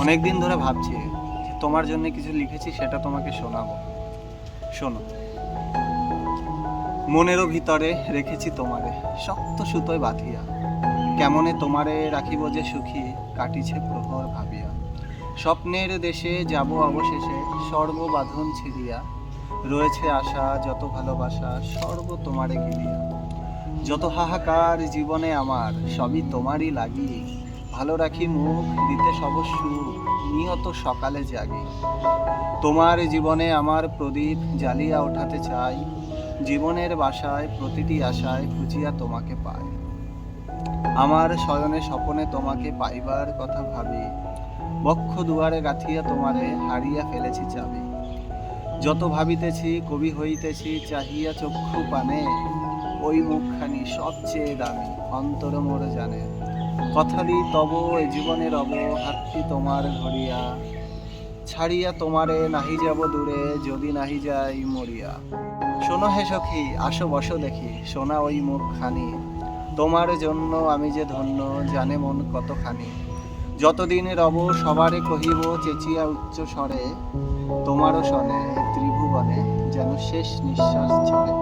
অনেক দিন ধরে ভাবছি যে তোমার জন্য কিছু লিখেছি, সেটা তোমাকে শোনাবো। শোনো। মনেরও ভিতরে রেখেছি তোমারে, শক্ত সুতোয় বাঁধিয়া। কেমনে তোমারে রাখিব যে সুখী, কাটিছে প্রহর ভাবিয়া। স্বপ্নের দেশে যাব অবশেষে, সর্ববাঁধন ছিড়িয়া। রয়েছে আশা, যত ভালোবাসা, সর্ব তোমারে ঘিরিয়া যত হাহাকার জীবনে আমার, সবই তোমারই লাগি ভালো রাখি মুখ দিতে সবস্য নিহত সকালে জাগি। তোমার জীবনে আমার প্রদীপ জ্বালিয়া ওঠাতে চাই, জীবনের বাসায় প্রতিটি আশায় খুঁজিয়া তোমাকে পাই। আমার শয়নে স্বপনে তোমাকে পাইবার কথা ভাবি, বক্ষ দুয়ারে গাঁথিয়া তোমারে হারিয়া ফেলেছি চাবি। যত ভাবিতেছি, কবি হইতেছি, চাহিয়া চক্ষু পানে, ওই মুখখানি সবচেয়ে দামি, অন্তর মোর জানে। কথালি তব এ জীবনের অব হাতটি তোমার ধরিয়া। ছাড়িয়া তোমারে নাহি যাব দূরে, যদি নাহি যাই মরিয়া। শোনো হে সখী, আসো বসো দেখি, সোনা ওই মুখখানি। তোমার জন্য আমি যে ধন্য, জানে মন কতখানি। যতদিন রব সবারে কহিব, চেঁচিয়া উচ্চ স্বরে, তোমারও শনে ত্রিভুবনে যেন শেষ নিঃশ্বাস ছড়ে।